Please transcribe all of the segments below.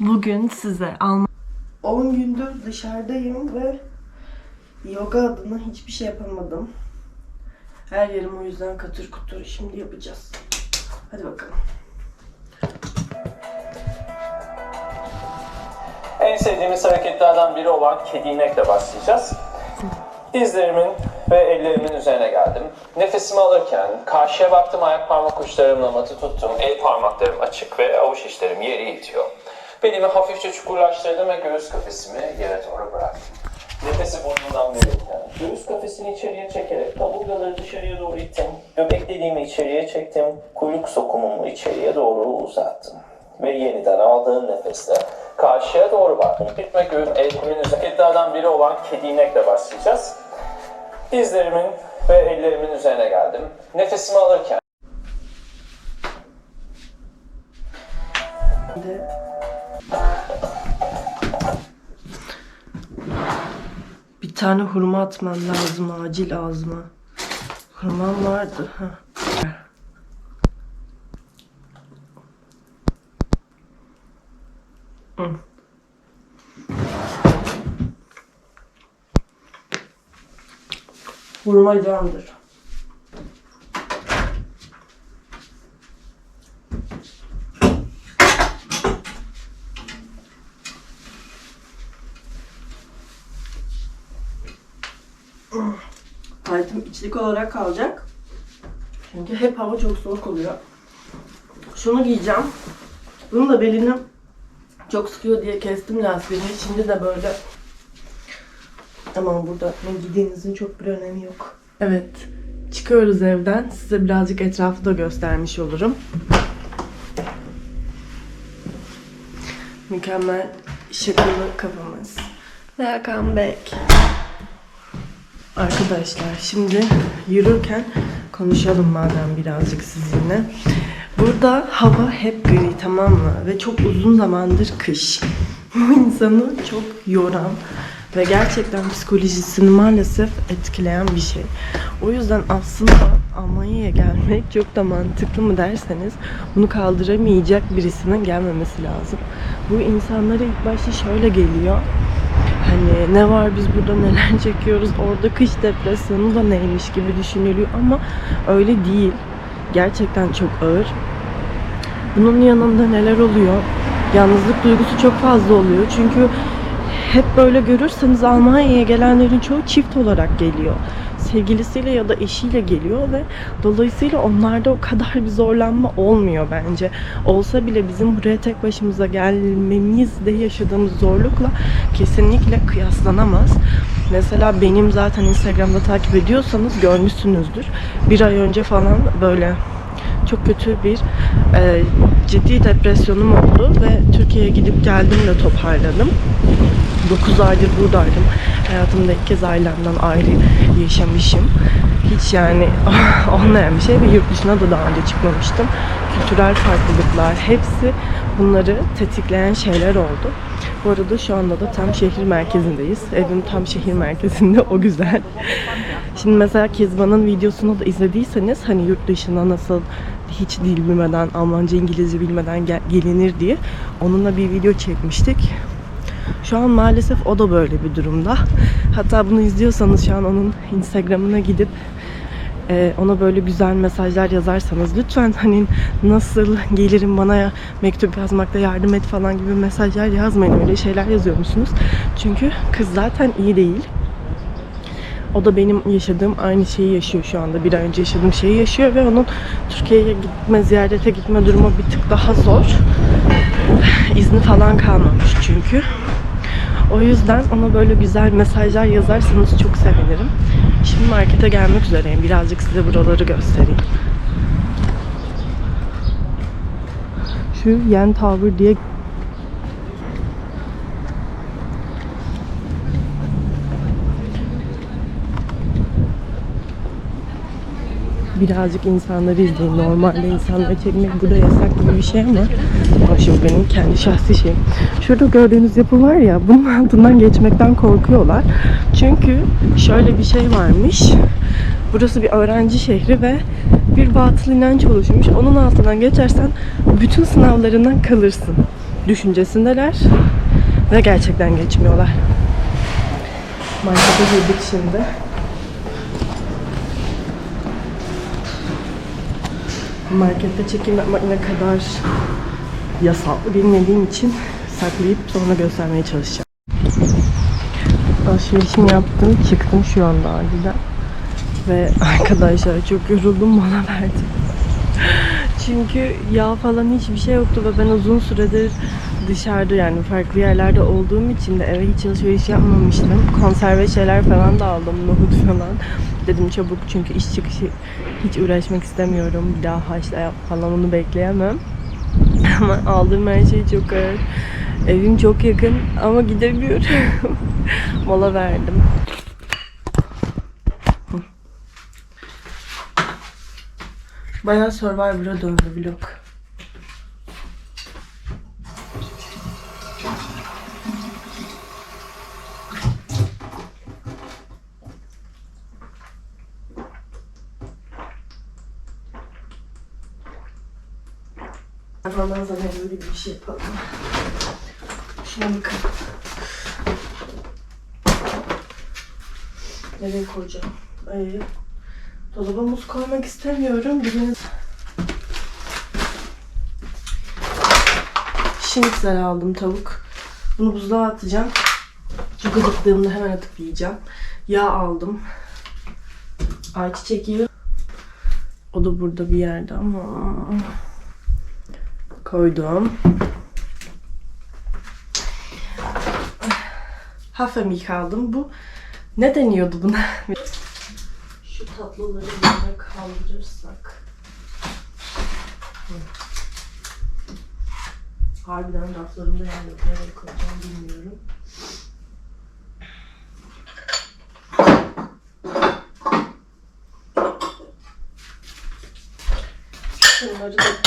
Bugün size Alman 10 gündür dışarıdayım ve yoga adına hiçbir şey yapamadım. Her yerim o yüzden katır kutur. Şimdi yapacağız. Hadi bakalım. En sevdiğimiz hareketlerden biri olan kedi inekle başlayacağız. Dizlerimin ve ellerimin üzerine geldim. Nefesimi alırken karşıya baktım ayak parmak uçlarımla matı tuttum. El parmaklarım açık ve avuç içlerim yeri itiyor. Belimi hafifçe çukurlaştırdım ve göğüs kafesimi yere doğru bıraktım. Nefesi burnundan verirken göğüs kafesini içeriye çekerek kaburgaları dışarıya doğru ittim. Göbek deliğimi içeriye çektim. Kuyruk sokumumu içeriye doğru uzattım. Ve yeniden aldığım nefesle karşıya doğru baktım. Gitme göğüs elimin üzerine hareketlerden biri olan kedi inekle başlayacağız. Dizlerimin ve ellerimin üzerine geldim. Nefesimi alırken tane hurma atmam lazım acil ağzıma. Hurmam vardı. Hı. Hurma candır. Taytım içlik olarak kalacak. Çünkü hep hava çok soğuk oluyor. Şunu giyeceğim. Bunu da belini çok sıkıyor diye kestim lastiğini. Şimdi de böyle Tamam burada ne giydiğinizin çok bir önemi yok. Evet. Çıkıyoruz evden. Size birazcık etrafı da göstermiş olurum. Mükemmel şakalı kafamız. Welcome back. Arkadaşlar şimdi yürürken konuşalım madem birazcık sizinle. Burada hava hep gri tamam mı? Ve çok uzun zamandır kış. Bu insanı çok yoran ve gerçekten psikolojisini maalesef etkileyen bir şey. O yüzden aslında Almanya'ya gelmek çok da mantıklı mı derseniz bunu kaldıramayacak birisinin gelmemesi lazım. Bu insanlara ilk başta şöyle geliyor. Hani ne var biz burada neler çekiyoruz orada kış depresyonu da neymiş gibi düşünülüyor ama öyle değil. Gerçekten çok ağır. Bunun yanında neler oluyor? Yalnızlık duygusu çok fazla oluyor. Çünkü hep böyle görürseniz Almanya'ya gelenlerin çoğu çift olarak geliyor. Sevgilisiyle ya da eşiyle geliyor ve dolayısıyla onlarda o kadar bir zorlanma olmuyor bence. Olsa bile bizim buraya tek başımıza gelmemizde yaşadığımız zorlukla kesinlikle kıyaslanamaz. Mesela benim zaten Instagram'da takip ediyorsanız görmüşsünüzdür. Bir ay önce falan böyle çok kötü bir e, ciddi depresyonum oldu ve Türkiye'ye gidip geldim de toparladım. 9 aydır buradaydım. Hayatımda ilk kez ailemden ayrı yaşamışım. Hiç yani olmayan bir şey ve yurt dışına da daha önce çıkmamıştım. Kültürel farklılıklar hepsi bunları tetikleyen şeyler oldu. Bu arada şu anda da tam şehir merkezindeyiz. Evim tam şehir merkezinde o güzel. Şimdi mesela Kezban'ın videosunu da izlediyseniz hani yurt dışına nasıl hiç dil bilmeden, Almanca, İngilizce bilmeden gel- gelinir diye onunla bir video çekmiştik. Şu an maalesef o da böyle bir durumda. Hatta bunu izliyorsanız şu an onun Instagram'ına gidip e, ona böyle güzel mesajlar yazarsanız lütfen hani nasıl gelirim bana mektup yazmakta yardım et falan gibi mesajlar yazmayın. Öyle şeyler yazıyor musunuz? Çünkü kız zaten iyi değil. O da benim yaşadığım aynı şeyi yaşıyor şu anda. Bir ay önce yaşadığım şeyi yaşıyor ve onun Türkiye'ye gitme, ziyarete gitme durumu bir tık daha zor. İzni falan kalmamış çünkü. O yüzden ona böyle güzel mesajlar yazarsanız çok sevinirim. Şimdi markete gelmek üzereyim. Birazcık size buraları göstereyim. Şu Yen Tower diye birazcık insanları izleyin. Normalde insanları çekmek burada yasak gibi bir şey ama o şimdi benim kendi şahsi şeyim. Şurada gördüğünüz yapı var ya bunun altından geçmekten korkuyorlar. Çünkü şöyle bir şey varmış. Burası bir öğrenci şehri ve bir batıl inanç oluşmuş. Onun altından geçersen bütün sınavlarından kalırsın. düşüncesindeler ve gerçekten geçmiyorlar. Markete girdik şimdi. Markette çekim yapmak ne kadar yasal bilmediğim için saklayıp sonra göstermeye çalışacağım. Alışverişimi yaptım, çıktım şu anda acilden. Ve arkadaşlar çok yoruldum, mola verdim. Çünkü yağ falan hiçbir şey yoktu ve ben uzun süredir dışarıda yani farklı yerlerde olduğum için de eve hiç alışveriş yapmamıştım. Konserve şeyler falan da aldım, nohut falan. Dedim çabuk çünkü iş çıkışı hiç uğraşmak istemiyorum. Bir daha haşla falan onu bekleyemem. Ama aldığım her şey çok ağır. Evim çok yakın ama gidemiyorum. Mola verdim. Bayağı Survivor'a döndü vlog. Ramazan zaten gibi bir şey yapalım. Şuna bakın. Nereye koyacağım? Ay, dolaba muz koymak istemiyorum. Biriniz... Şinitsel aldım tavuk. Bunu buzluğa atacağım. Çok acıktığımda hemen atıp yiyeceğim. Yağ aldım. Ayçiçek yağı. O da burada bir yerde ama koydum. Hafemik aldım. Bu ne deniyordu buna? Şu tatlıları böyle kaldırırsak. Hı. Harbiden raflarımda yer yok. Nereye koyacağım bilmiyorum. Şunları da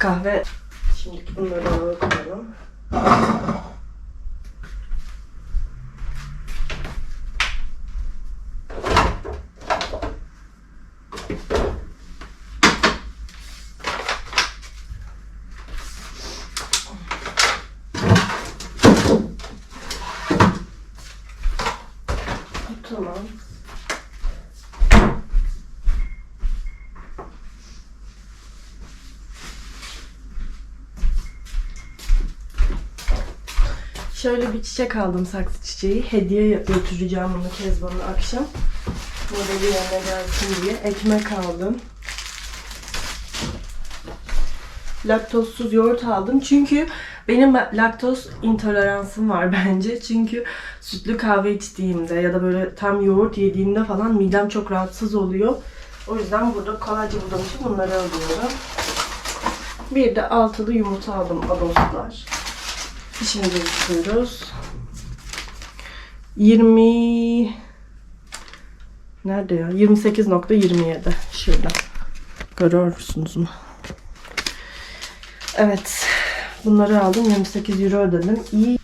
Kahve. Şimdi bunları koyalım. Tamam. Şöyle bir çiçek aldım saksı çiçeği. Hediye götüreceğim bunu Kezban'a akşam. Modeli yerine gelsin diye. Ekmek aldım. Laktozsuz yoğurt aldım. Çünkü benim laktoz intoleransım var bence. Çünkü sütlü kahve içtiğimde ya da böyle tam yoğurt yediğimde falan midem çok rahatsız oluyor. O yüzden burada kolayca bulduğum için bunları alıyorum. Bir de altılı yumurta aldım adoslar. Şimdi yapıyoruz. 20 Nerede ya? 28.27 şurada. Görüyorsunuz mu? Evet. Bunları aldım. 28 euro ödedim. İyi.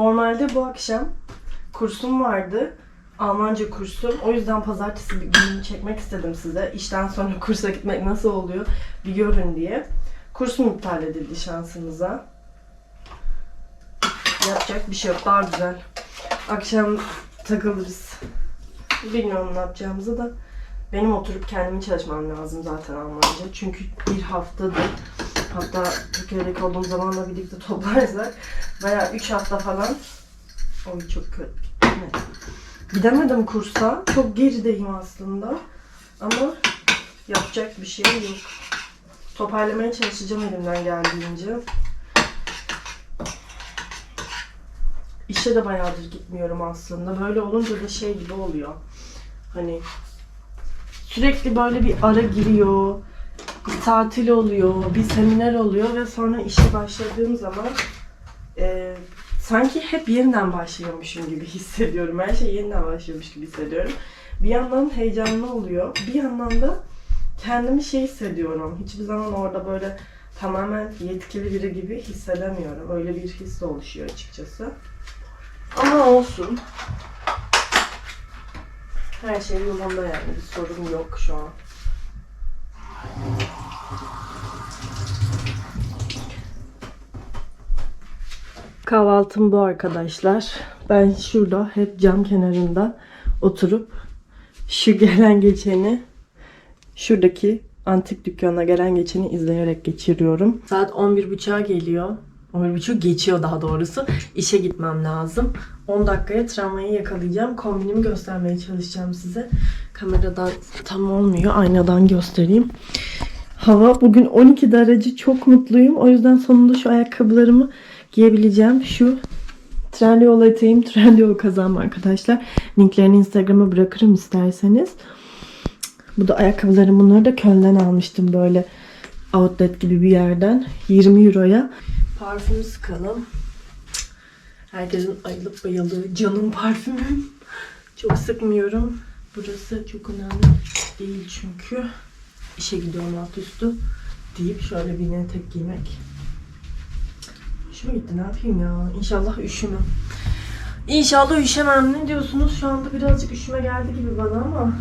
Normalde bu akşam kursum vardı. Almanca kursum. O yüzden pazartesi bir gününü çekmek istedim size. İşten sonra kursa gitmek nasıl oluyor bir görün diye. Kursum iptal edildi şansınıza. Yapacak bir şey yok. Daha güzel. Akşam takılırız. Bilmiyorum ne yapacağımızı da. Benim oturup kendimi çalışmam lazım zaten Almanca. Çünkü bir haftadır hatta Türkiye'deki olduğum zamanla birlikte toplarsak bayağı 3 hafta falan Oy çok kötü. Evet. Gidemedim kursa. Çok gerideyim aslında. Ama yapacak bir şey yok. Toparlamaya çalışacağım elimden geldiğince. İşe de bayağıdır gitmiyorum aslında. Böyle olunca da şey gibi oluyor. Hani sürekli böyle bir ara giriyor. Bir tatil oluyor, bir seminer oluyor ve sonra işe başladığım zaman e, sanki hep yeniden başlıyormuşum gibi hissediyorum. Her şey yeniden başlıyormuş gibi hissediyorum. Bir yandan heyecanlı oluyor. Bir yandan da kendimi şey hissediyorum. Hiçbir zaman orada böyle tamamen yetkili biri gibi hissedemiyorum. Öyle bir his oluşuyor açıkçası. Ama olsun. Her şey yolunda yani. Bir sorun yok şu an. Kahvaltım bu arkadaşlar. Ben şurada hep cam kenarında oturup şu gelen geçeni şuradaki antik dükkana gelen geçeni izleyerek geçiriyorum. Saat 11.30'a geliyor. 11.30 geçiyor daha doğrusu. İşe gitmem lazım. 10 dakikaya tramvayı yakalayacağım. Kombinimi göstermeye çalışacağım size. Kameradan tam olmuyor. Aynadan göstereyim. Hava bugün 12 derece. Çok mutluyum. O yüzden sonunda şu ayakkabılarımı giyebileceğim. Şu Trendyol eteğim, Trendyol kazağım arkadaşlar. Linklerini Instagram'a bırakırım isterseniz. Bu da ayakkabılarım. Bunları da Köln'den almıştım böyle outlet gibi bir yerden. 20 euroya. Parfüm sıkalım. Herkesin ayılıp bayıldığı canım parfümüm. Çok sıkmıyorum. Burası çok önemli değil çünkü. İşe gidiyorum alt üstü deyip şöyle bir etek giymek. Hoşuma gitti ne yapayım ya. İnşallah üşümem. İnşallah üşemem. Ne diyorsunuz? Şu anda birazcık üşüme geldi gibi bana ama.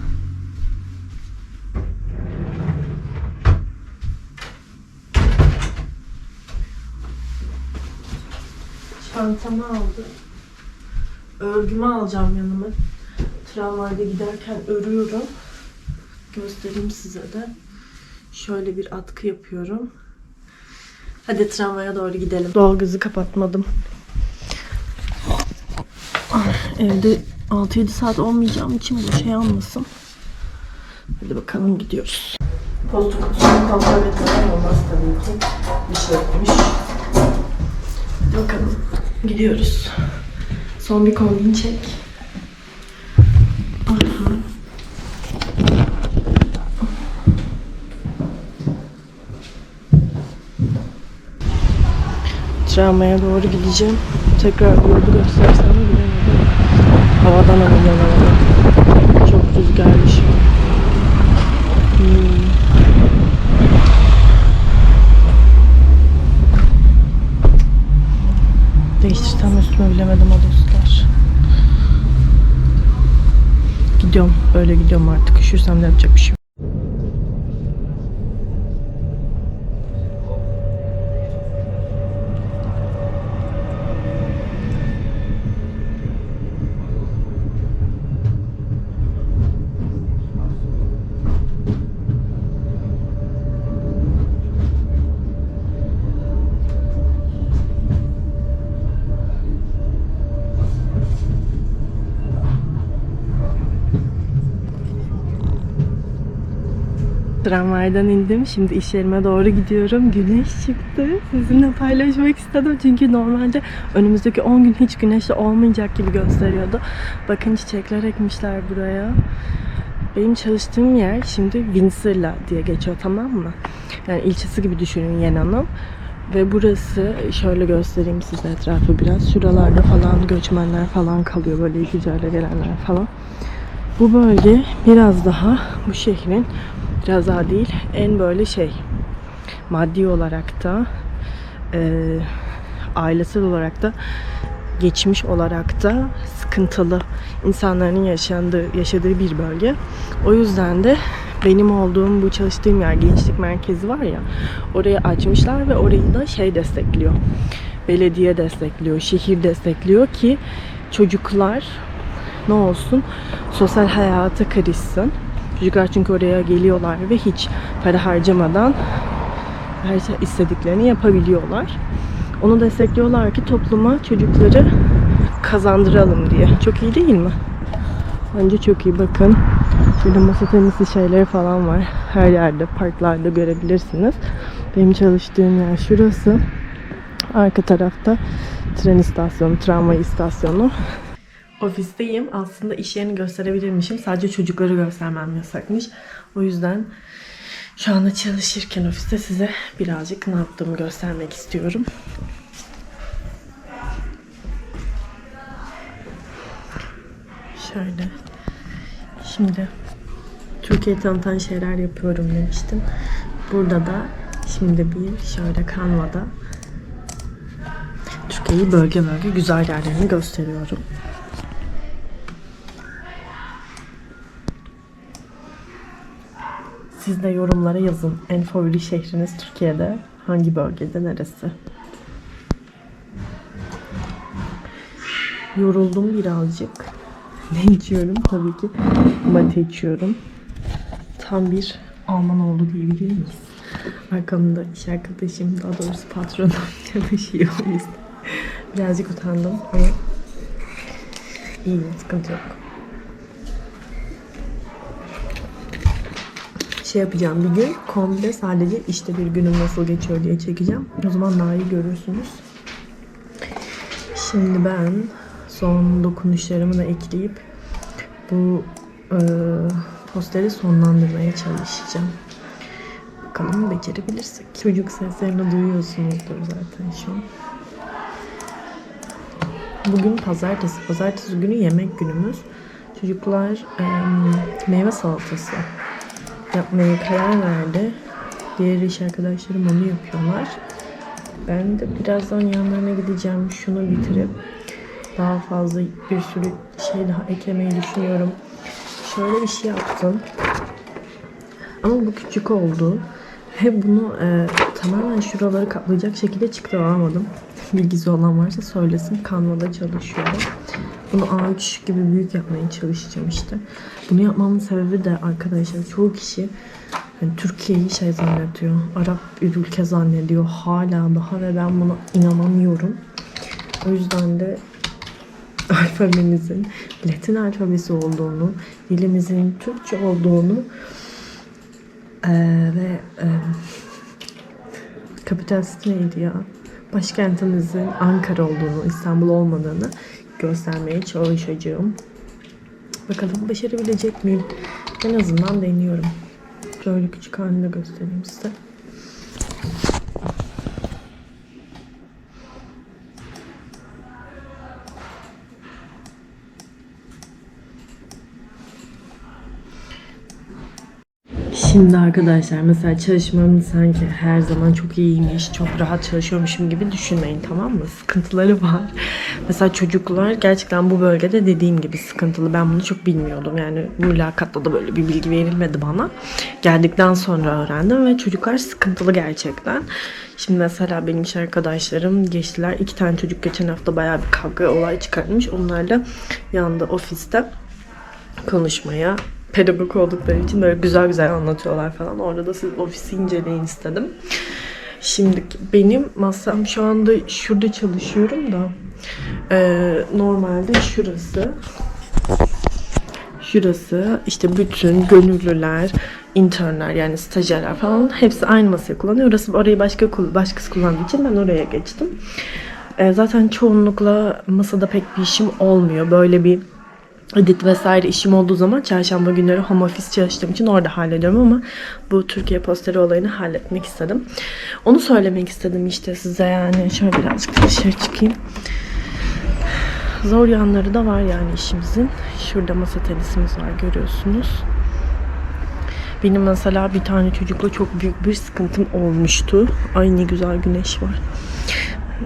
Çantamı aldım. Örgümü alacağım yanıma. Tramvayda giderken örüyorum. Göstereyim size de. Şöyle bir atkı yapıyorum. Hadi tramvaya doğru gidelim. Doğalgazı kapatmadım. Ah, Evde 6-7 saat olmayacağım için bu şey almasın. Hadi bakalım gidiyoruz. Posta kutusunu kontrol etmeden olmaz tabii ki. Bir şey. Hadi bakalım. Gidiyoruz. Son bir kombin çek. Tramvaya doğru gideceğim. Tekrar yolu göstersem bilemedim. Havadan alacağım ama. Çok rüzgarlı şu an. Hmm. Değiştirsem üstüme bilemedim o dostlar. Gidiyorum. Böyle gidiyorum artık. Üşürsem de yapacak bir şey yok. Tramvaydan indim. Şimdi iş yerime doğru gidiyorum. Güneş çıktı. Sizinle paylaşmak istedim. Çünkü normalde önümüzdeki 10 gün hiç güneşli olmayacak gibi gösteriyordu. Bakın çiçekler ekmişler buraya. Benim çalıştığım yer şimdi Windsor'la diye geçiyor tamam mı? Yani ilçesi gibi düşünün Yena'nın. Ve burası şöyle göstereyim size etrafı biraz. Şuralarda falan göçmenler falan kalıyor. Böyle güzelle gelenler falan. Bu bölge biraz daha bu şehrin biraz daha değil en böyle şey maddi olarak da e, ailesel olarak da geçmiş olarak da sıkıntılı insanların yaşandığı yaşadığı bir bölge. O yüzden de benim olduğum bu çalıştığım yer gençlik merkezi var ya orayı açmışlar ve orayı da şey destekliyor. Belediye destekliyor, şehir destekliyor ki çocuklar ne olsun sosyal hayata karışsın. Çocuklar çünkü oraya geliyorlar ve hiç para harcamadan her şey istediklerini yapabiliyorlar. Onu destekliyorlar ki topluma çocukları kazandıralım diye. Çok iyi değil mi? Bence çok iyi. Bakın şurada masa tenisi şeyleri falan var. Her yerde, parklarda görebilirsiniz. Benim çalıştığım yer şurası. Arka tarafta tren istasyonu, tramvay istasyonu. Ofisteyim. Aslında iş yerini gösterebilirmişim. Sadece çocukları göstermem yasakmış. O yüzden şu anda çalışırken ofiste size birazcık ne yaptığımı göstermek istiyorum. Şöyle. Şimdi Türkiye tanıtan şeyler yapıyorum demiştim. Burada da şimdi bir şöyle Canva'da Türkiye'yi bölge bölge güzel yerlerini gösteriyorum. Siz de yorumlara yazın. En favori şehriniz Türkiye'de hangi bölgede neresi? Yoruldum birazcık. Ne içiyorum? Tabii ki mate içiyorum. Tam bir Alman oldu diyebilir miyiz? Arkamda iş arkadaşım, daha doğrusu patronum çalışıyor o yüzden. Birazcık utandım ama iyi, sıkıntı yok. Şey yapacağım bir gün komple sadece işte bir günüm nasıl geçiyor diye çekeceğim. O zaman daha iyi görürsünüz. Şimdi ben son dokunuşlarımı da ekleyip bu e, posteri sonlandırmaya çalışacağım. Bakalım becerebilirsek. Çocuk seslerini duyuyorsunuzdur zaten şu an. Bugün pazartesi. Pazartesi günü yemek günümüz. Çocuklar e, meyve salatası yapmaya karar verdi. Diğer iş arkadaşlarım onu yapıyorlar. Ben de birazdan yanlarına gideceğim. Şunu bitirip daha fazla bir sürü şey daha eklemeyi düşünüyorum. Şöyle bir şey yaptım. Ama bu küçük oldu. Ve bunu e, tamamen şuraları kaplayacak şekilde çıktı alamadım. Bilgisi olan varsa söylesin. Canva'da çalışıyorum. Bunu A3 gibi büyük yapmaya çalışacağım işte. Bunu yapmamın sebebi de arkadaşlar çoğu kişi yani Türkiye'yi şey zannediyor. Arap bir ülke zannediyor hala daha ve ben buna inanamıyorum. O yüzden de alfabemizin Latin alfabesi olduğunu, dilimizin Türkçe olduğunu eee, ve eee kapital neydi ya? Başkentimizin Ankara olduğunu, İstanbul olmadığını göstermeye çalışacağım. Bakalım başarabilecek miyim? En azından deniyorum. Şöyle küçük halinde göstereyim size. Şimdi arkadaşlar mesela çalışmam sanki her zaman çok iyiymiş, çok rahat çalışıyormuşum gibi düşünmeyin tamam mı? Sıkıntıları var. Mesela çocuklar gerçekten bu bölgede dediğim gibi sıkıntılı. Ben bunu çok bilmiyordum. Yani mülakatta da böyle bir bilgi verilmedi bana. Geldikten sonra öğrendim ve çocuklar sıkıntılı gerçekten. Şimdi mesela benim iş arkadaşlarım geçtiler. iki tane çocuk geçen hafta bayağı bir kavga olay çıkarmış. Onlarla yanında ofiste konuşmaya pedagog oldukları için böyle güzel güzel anlatıyorlar falan. Orada da siz ofisi inceleyin istedim. Şimdi benim masam şu anda şurada çalışıyorum da eee, normalde şurası şurası işte bütün gönüllüler, internler yani stajyerler falan hepsi aynı masayı kullanıyor. Orası orayı başka başkası kullandığı için ben oraya geçtim. Eee, zaten çoğunlukla masada pek bir işim olmuyor. Böyle bir edit vesaire işim olduğu zaman çarşamba günleri home office çalıştığım için orada hallediyorum ama bu Türkiye posteri olayını halletmek istedim. Onu söylemek istedim işte size yani şöyle birazcık da dışarı çıkayım. Zor yanları da var yani işimizin. Şurada masa tenisimiz var görüyorsunuz. Benim mesela bir tane çocukla çok büyük bir sıkıntım olmuştu. Ay ne güzel güneş var.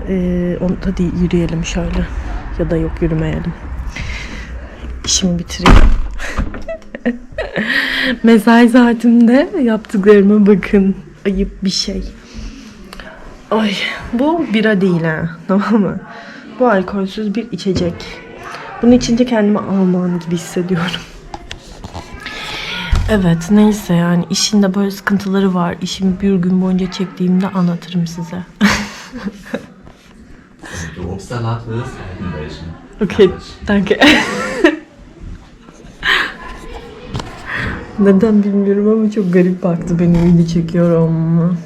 Ee, onu, hadi yürüyelim şöyle. Ya da yok yürümeyelim işimi bitireyim. Mesai saatimde yaptıklarıma bakın. Ayıp bir şey. Ay bu bira değil ha. Tamam mı? Bu alkolsüz bir içecek. Bunun içince kendimi Alman gibi hissediyorum. Evet neyse yani işinde böyle sıkıntıları var. İşimi bir gün boyunca çektiğimde anlatırım size. Obstsalat halten welchen. Okey, danke. Neden bilmiyorum ama çok garip baktı benim video çekiyorum.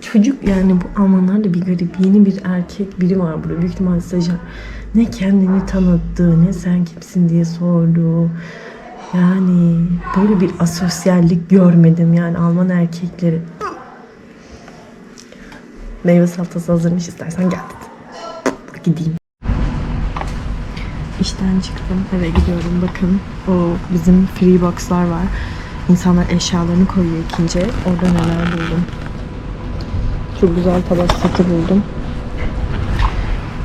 Çocuk yani bu Almanlar da bir garip. Yeni bir erkek biri var burada. Büyük ihtimalle stajyer. Ne kendini tanıttı ne sen kimsin diye sordu. Yani böyle bir asosyallik görmedim yani Alman erkekleri. Meyve salatası hazırmış istersen gel dedi. Gideyim. İşten çıktım. Eve gidiyorum. Bakın o bizim free box'lar var. İnsanlar eşyalarını koyuyor ikinci. Orada neler buldum. Çok güzel tabak seti buldum.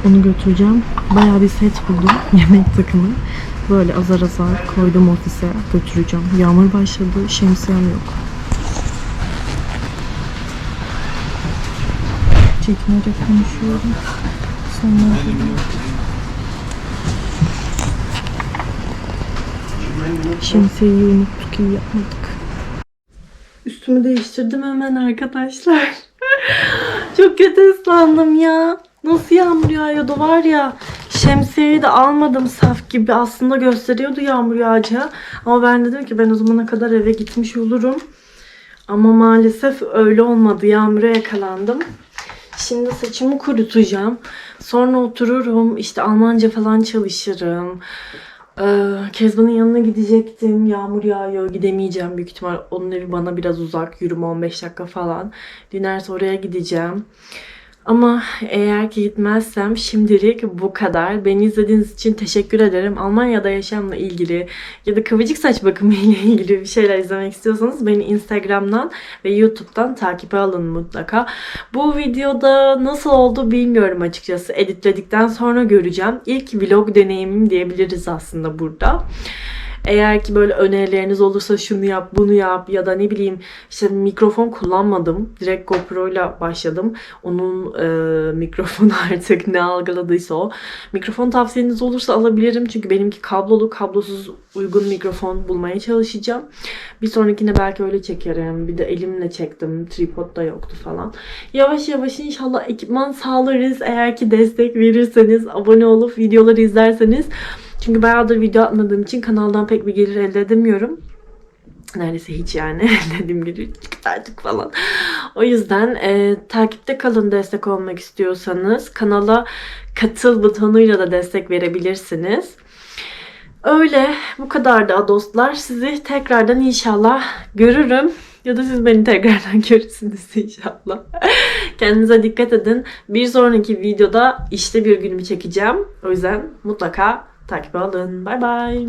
Onu götüreceğim. Bayağı bir set buldum. Yemek takımı. Böyle azar azar koydum ofise götüreceğim. Yağmur başladı. Şemsiyem yok. Çekmece konuşuyorum. Sonra Şemsiyeyi unuttuk iyi yapmadık. Üstümü değiştirdim hemen arkadaşlar. Çok kötü ıslandım ya. Nasıl yağmur yağıyordu var ya. Şemsiyeyi de almadım saf gibi. Aslında gösteriyordu yağmur yağacağı. Ama ben dedim ki ben o zamana kadar eve gitmiş olurum. Ama maalesef öyle olmadı. Yağmura yakalandım. Şimdi saçımı kurutacağım. Sonra otururum. işte Almanca falan çalışırım. Ee, Kezban'ın yanına gidecektim. Yağmur yağıyor. Gidemeyeceğim büyük ihtimal. Onun evi bana biraz uzak. Yürüme 15 dakika falan. Dinerse oraya gideceğim. Ama eğer ki gitmezsem şimdilik bu kadar. Beni izlediğiniz için teşekkür ederim. Almanya'da yaşamla ilgili ya da kıvırcık saç bakımı ile ilgili bir şeyler izlemek istiyorsanız beni Instagram'dan ve YouTube'dan takibe alın mutlaka. Bu videoda nasıl oldu bilmiyorum açıkçası. Editledikten sonra göreceğim. İlk vlog deneyimim diyebiliriz aslında burada. Eğer ki böyle önerileriniz olursa şunu yap, bunu yap ya da ne bileyim işte mikrofon kullanmadım. Direkt GoPro ile başladım. Onun e, mikrofonu artık ne algıladıysa o. Mikrofon tavsiyeniz olursa alabilirim. Çünkü benimki kablolu, kablosuz uygun mikrofon bulmaya çalışacağım. Bir sonrakine belki öyle çekerim. Bir de elimle çektim. Tripod da yoktu falan. Yavaş yavaş inşallah ekipman sağlarız. Eğer ki destek verirseniz, abone olup videoları izlerseniz. Çünkü bayağıdır video atmadığım için kanaldan pek bir gelir elde edemiyorum. Neredeyse hiç yani dediğim gibi artık falan. O yüzden e, takipte kalın destek olmak istiyorsanız kanala katıl butonuyla da destek verebilirsiniz. Öyle bu kadar da dostlar. Sizi tekrardan inşallah görürüm. Ya da siz beni tekrardan görürsünüz inşallah. Kendinize dikkat edin. Bir sonraki videoda işte bir günümü çekeceğim. O yüzden mutlaka takip alın. Bay bay.